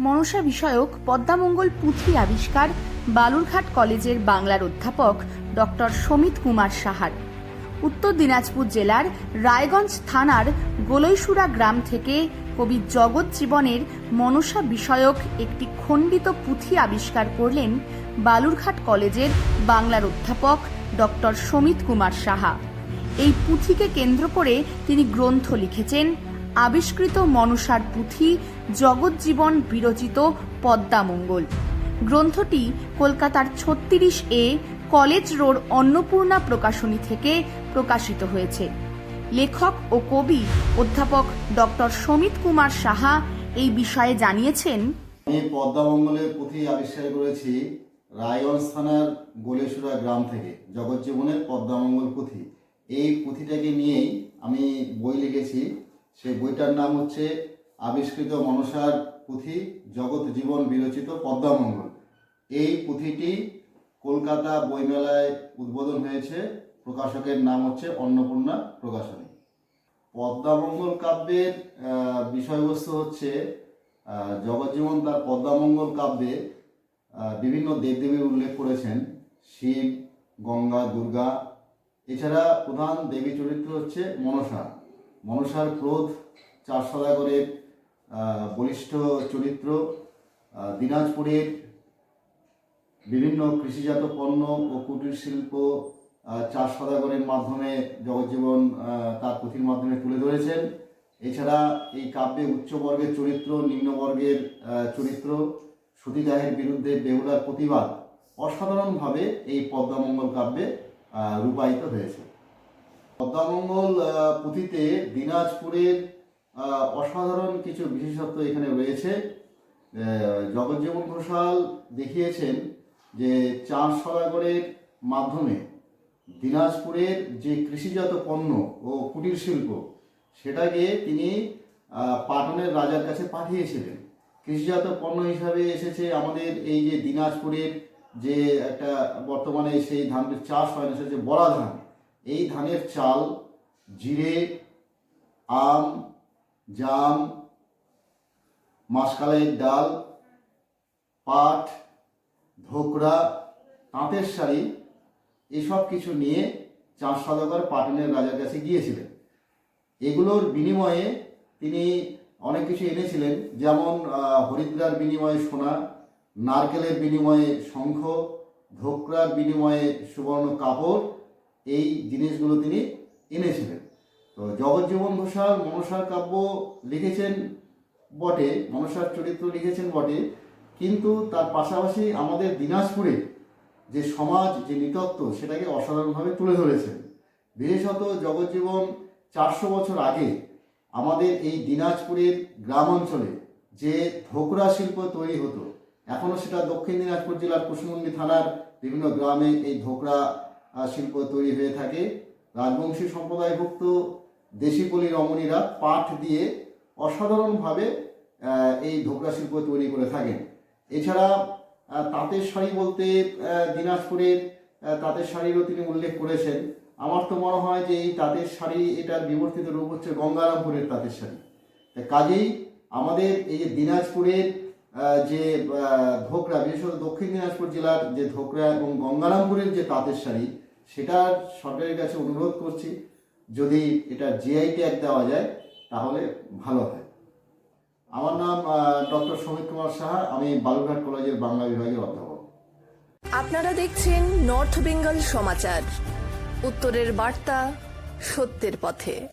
মনসা বিষয়ক পদ্মামঙ্গল পুঁথি আবিষ্কার বালুরঘাট কলেজের বাংলার অধ্যাপক ডক্টর সমিত কুমার সাহার। উত্তর দিনাজপুর জেলার রায়গঞ্জ থানার গোলইসুরা গ্রাম থেকে কবি জগৎ জীবনের মনসা বিষয়ক একটি খণ্ডিত পুঁথি আবিষ্কার করলেন বালুরঘাট কলেজের বাংলার অধ্যাপক ডক্টর সমিত কুমার সাহা। এই পুঁথিকে কেন্দ্র করে তিনি গ্রন্থ লিখেছেন, আবিষ্কৃত মনসার পুঁথি জগজ্জীবন বিরচিত পদ্মামঙ্গল গ্রন্থটি কলকাতার ছত্রিশ এ কলেজ রোড অন্নপূর্ণা প্রকাশনী থেকে প্রকাশিত হয়েছে। লেখক ও কবি অধ্যাপক ডক্টর সমিত কুমার সাহা এই বিষয়ে জানিয়েছেন, আমি পদ্মামঙ্গলের পুঁথি আবিষ্কার করেছি রায়গঞ্জ থানার গোলেশ্বরা গ্রাম থেকে, জগজ্জীবনের পদ্মামঙ্গল পুঁথি। এই পুঁথিটাকে নিয়েই আমি বই লিখেছি। সেই বইটার নাম হচ্ছে আবিষ্কৃত মনসার পুঁথি জগৎ জীবন বিরচিত পদ্মামঙ্গল এই পুঁথিটি কলকাতা বইমেলায় উদ্বোধন হয়েছে। প্রকাশকের নাম হচ্ছে অন্নপূর্ণা প্রকাশনী। পদ্মামঙ্গল কাব্যের বিষয়বস্তু হচ্ছে জগজ্জীবন তার পদ্মামঙ্গল কাব্যে বিভিন্ন দেবদেবীর উল্লেখ করেছেন। শিব গঙ্গা দুর্গা। এছাড়া প্রধান দেবী চরিত্র হচ্ছে মনসা। মনসার ক্রোধ চার আহ, বলিষ্ঠ চরিত্র দিনাজপুরের বিভিন্ন কৃষিজাত পণ্য ও কুটির শিল্প চাষ সদাগরের মাধ্যমে জগজ্জীবন তার পুঁথির মাধ্যমে তুলে ধরেছেন। এছাড়া এই কাব্যে উচ্চবর্গের চরিত্র, নিম্নবর্গের চরিত্র, সতীদাহের বিরুদ্ধে বেহুলার প্রতিবাদ অসাধারণভাবে এই পদ্মামঙ্গল কাব্যে রূপায়িত হয়েছে। পদ্মামঙ্গল পুঁথিতে দিনাজপুরের অসাধারণ কিছু বিশেষত্ব এখানে রয়েছে। জগজ্জীবন ঘোষাল দেখিয়েছেন যে চার সদাগরের মাধ্যমে দিনাজপুরের যে কৃষিজাত পণ্য ও কুটির শিল্প, সেটাকে তিনি পাটনের রাজার কাছে পাঠিয়েছিলেন। কৃষিজাত পণ্য হিসাবে এসেছে আমাদের এই যে দিনাজপুরের যে একটা বর্তমানে সেই ধানের চাষ হয় না, সেটা বড়া ধান। এই ধানের চাল, জিরে, আম জাম মাসকালের ডাল, পাট, ধোকরা তাঁতের শাড়ি, এসব কিছু নিয়ে চার সদাগর পাটনের রাজার কাছে গিয়েছিলেন। এগুলোর বিনিময়ে তিনি অনেক কিছু এনেছিলেন, যেমন হরিদ্রার বিনিময়ে সোনা, নারকেলের বিনিময়ে শঙ্খ, ধোকরার বিনিময়ে সুবর্ণ কাপড়, এই জিনিসগুলো তিনি এনেছিলেন। তো জগজ্জীবন ঘোষাল মনসার কাব্য লিখেছেন বটে, মনসার চরিত্র লিখেছেন বটে, কিন্তু তার পাশাপাশি আমাদের দিনাজপুরে যে সমাজ, যে নৃতত্ব, সেটাকে অসাধারণভাবে তুলে ধরেছেন। বিশেষত জগজ্জীবন চারশো বছর আগে আমাদের এই দিনাজপুরের গ্রাম অঞ্চলে যে ধোকরা শিল্প তৈরি হতো এখনও সেটা দক্ষিণ দিনাজপুর জেলার কুশমুন্ডি থানার বিভিন্ন গ্রামে এই ধোকরা শিল্প তৈরি হয়ে থাকে। রাজবংশী সম্প্রদায়ভুক্ত দেশিপল্লী রমণীরা পাট দিয়ে অসাধারণভাবে এই ধোকরা শিল্প তৈরি করে থাকেন। এছাড়া তাঁতের শাড়ি বলতে দিনাজপুরের তাঁতের শাড়িরও তিনি উল্লেখ করেছেন। আমার তো মনে হয় যে এই তাঁতের শাড়ি, এটার বিবর্তিত রূপ হচ্ছে গঙ্গারামপুরের তাঁতের শাড়ি। কাজেই আমাদের এই যে দিনাজপুরের যে ধোকরা বিশেষত দক্ষিণ দিনাজপুর জেলার যে ধোকরা এবং গঙ্গারামপুরের যে তাঁতের শাড়ি সেটা সরকারের কাছে অনুরোধ করছি। যদি এটা জিআই ট্যাগ দেওয়া যায়, তাহলে ভালো হয়। আমার নাম ডক্টর সমীর কুমার সাহা, আমি বালুরঘাট কলেজের বাংলা বিভাগের অধ্যাপক। আপনারা দেখছেন নর্থ বেঙ্গল সমাচার। উত্তরের বার্তা সত্যের পথে।